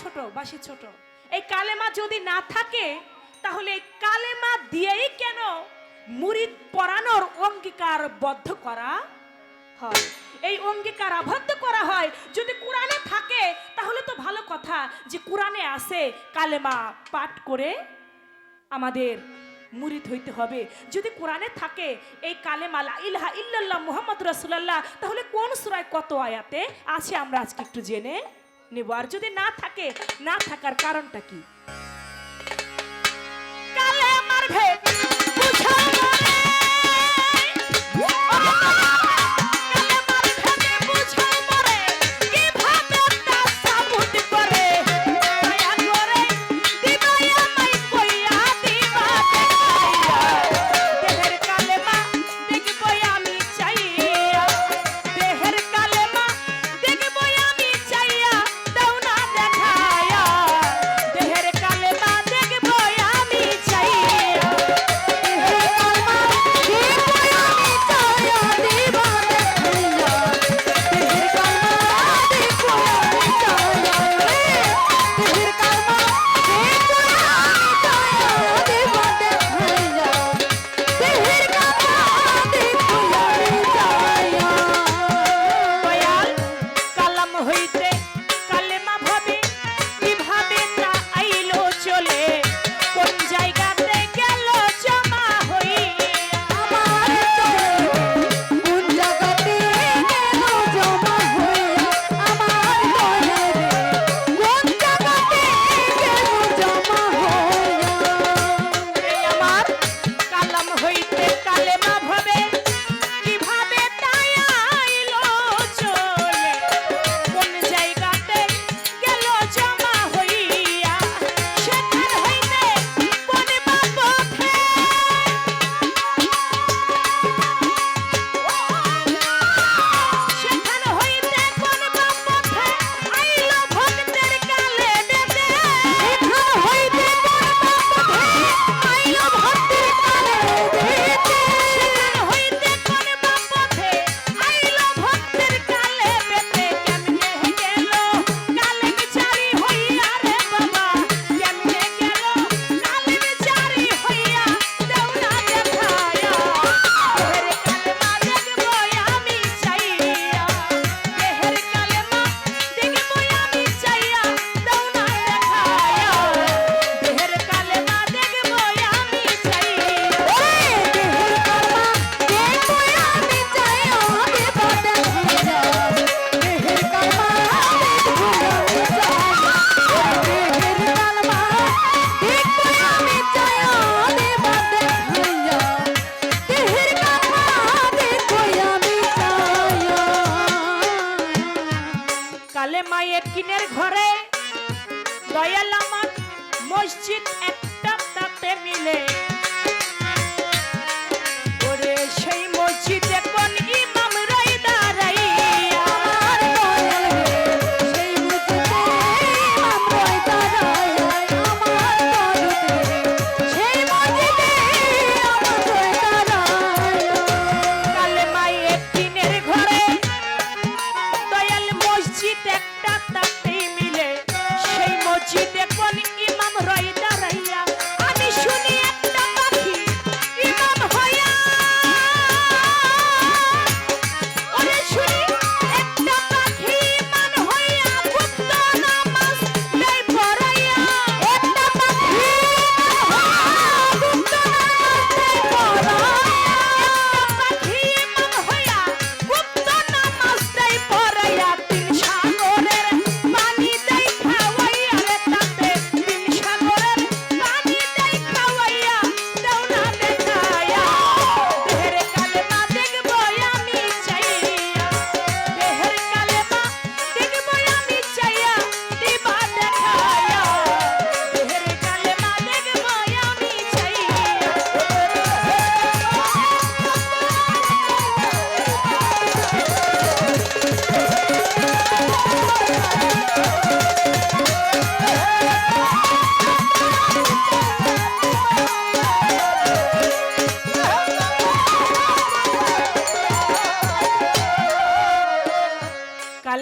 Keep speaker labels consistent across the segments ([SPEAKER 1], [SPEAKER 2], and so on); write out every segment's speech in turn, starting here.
[SPEAKER 1] ছোট বাসি ছোট। এই কালেমা যদি না থাকে, তাহলে এই কালেমা দিয়েই কেন মুরিদ পড়ানোর অঙ্গীকারবদ্ধ করা হয়? এই অঙ্গীকার আবদ্ধ করা হয়? যদি কোরআনে থাকে, তাহলে তো ভালো কথা যে কোরআনে আসে কালেমা পাঠ করে আমাদের মুরিদ হইতে হবে। যদি কোরআনে থাকে এই কালেমা ইলহা ইল্লাল্লাহ মুহাম্মদ রাসূলুল্লাহ, তাহলে কোন সূরায় কত আয়াতে আছে? আমরা আজকে একটু জেনে নেব। আর যদি না থাকে না থাকার কারণটা কি? কালে আমার ভেদ লেটকিনের ঘরে দয়াল
[SPEAKER 2] আমার মসজিদ এক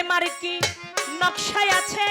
[SPEAKER 1] প্রেমার কি নকশায় আছে?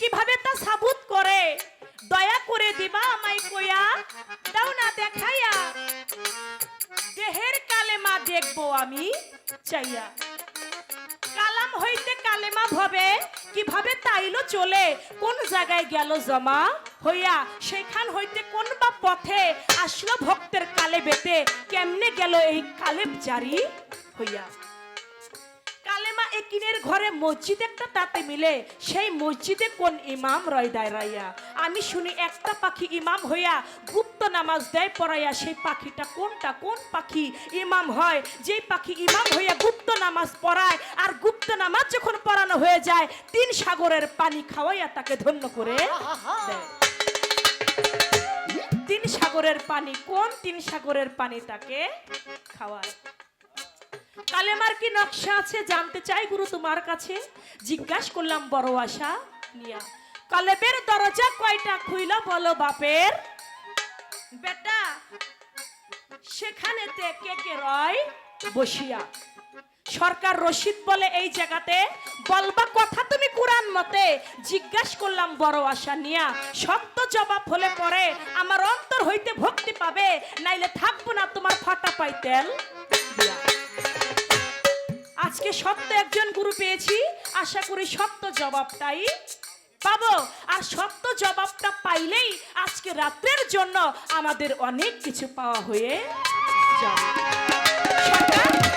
[SPEAKER 1] কীভাবে তা সাবুত করে? দয়া করে দিবা আমায় কইয়া। দেখব আমি চাইয়া। কালাম হইতে কালেমা ভবে, কীভাবে তাইলো চলে, কোন জায়গায় গেল জমা হইয়া, সেখান হইতে কোন বা পথে আসলো ভক্তের কালে বেতে, কেমনে গেল এই কালেব জারি হইয়া? একিনের ঘরে মসজিদ একটা, তাতে মিলে সেই মসজিদে কোন ইমাম রয় দাঁড়াইয়া আমি শুনি একটা পাখি ইমাম হইয়া গুপ্ত নামাজ দেয় পড়াইয়া, সেই পাখিটা কোনটা, কোন পাখি ইমাম হয়? যেই পাখি ইমাম হইয়া গুপ্ত নামাজ পড়ায়, আর গুপ্ত নামাজ যখন পড়ানো হয়ে যায়, তিন সাগরের পানি খাওয়াইয়া তাকে ধন্য করে দেয়। তিন সাগরের পানি, কোন তিন সাগরের পানি তাকে খাওয়ায়? কালেমার কি নকশা আছে জানতে চাই গুরু তোমার কাছে? জিজ্ঞাসা করলাম, বড় আশা নিয়া। কালেবের দরজা কয়টা খুইল বলো বাপের? বেটা, সেখানেতে কে কে রয় বসিয়া? সরকার রশিদ বলে এই জায়গাতে, বলবা কথা তুমি কোরআন মতে। জিজ্ঞাসা করলাম, বড় আশা নিয়া, শক্ত জবাব হলে পরে আমার অন্তর হইতে ভক্তি পাবে, নাইলে থাকব না তোমার ফাটা পাই তেল দিয়া আজকে সত্য একজন গুরু পেয়েছি। আশা করি সত্য জবাবটাই পাবো। আর সত্য জবাবটা পাইলেই আজকে রাত্রের জন্য আমাদের অনেক কিছু পাওয়া হয়ে যাবে।